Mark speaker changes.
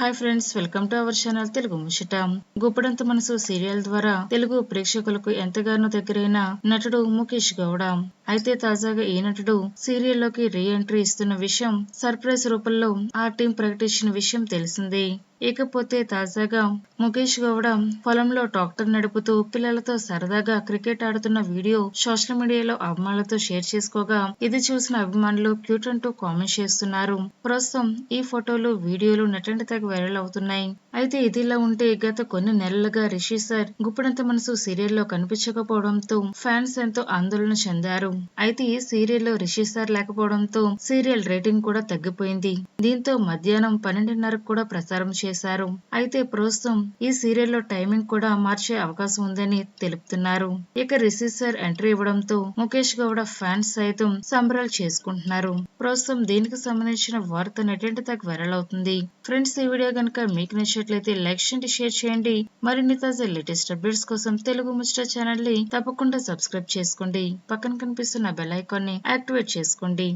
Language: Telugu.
Speaker 1: Hi friends welcome to our channel Telugu Muchata. Guppedantha Manasu serial ద్వారా తెలుగు ప్రేక్షకులకు ఎంతగానో దగ్గరైన నటుడు ముఖేష్ గౌడ. అయితే తాజాగా ఈ నటుడు సీరియల్లోకి రీ ఎంట్రీ ఇస్తున్న విషయం సర్ప్రైజ్ రూపంలో ఆ టీం ప్రకటించిన విషయం తెలిసిందే. ఇకపోతే తాజాగా ముఖేష్ గౌడ పొలంలో ట్రాక్టర్ నడుపుతూ పిల్లలతో సరదాగా క్రికెట్ ఆడుతున్న వీడియో సోషల్ మీడియాలో అభిమానులతో షేర్ చేసుకోగా ఇది చూసిన అభిమానులు క్యూట్ అంటూ కామెంట్ చేస్తున్నారు. ప్రస్తుతం ఈ ఫోటోలు వీడియోలు నటండి తెగ వైరల్ అవుతున్నాయి. అయితే ఇదిలా ఉంటే గత కొన్ని నెలలుగా రిషి సార్ గుప్పడంత మనసు సీరియల్లో కనిపించకపోవడంతో ఫ్యాన్స్ ఎంతో ఆందోళన చెందారు. అయితే ఈ సీరియల్లో రిషి సార్ లేకపోవడంతో సీరియల్ రేటింగ్ కూడా తగ్గిపోయింది. దీంతో మధ్యాహ్నం పన్నెండున్నరకు కూడా ప్రసారం చేశారు అయితే ప్రస్తుతం ఈ సీరియల్లో టైమింగ్ కూడా మార్చే అవకాశం ఉందని తెలుపుతున్నారు. ఇక రిసీసర్ ఎంట్రీ ఇవ్వడంతో ముఖేష్ గౌడ ఫ్యాన్స్ సైతం సంబరాలు చేసుకుంటున్నారు. ప్రస్తుతం దీనికి సంబంధించిన వార్త నెటింటి తగ్గ వైరల్ అవుతుంది. ఫ్రెండ్స్ ఈ వీడియో కనుక మీకు నచ్చినట్లయితే లైక్ చేయండి షేర్ చేయండి. మరిన్ని తాజా లేటెస్ట్ అప్డేట్స్ కోసం తెలుగు ముచ్చట ఛానల్ని తప్పకుండా సబ్స్క్రైబ్ చేసుకోండి. పక్కన కనిపిస్తున్న బెల్ ఐకాన్ని యాక్టివేట్ చేసుకోండి.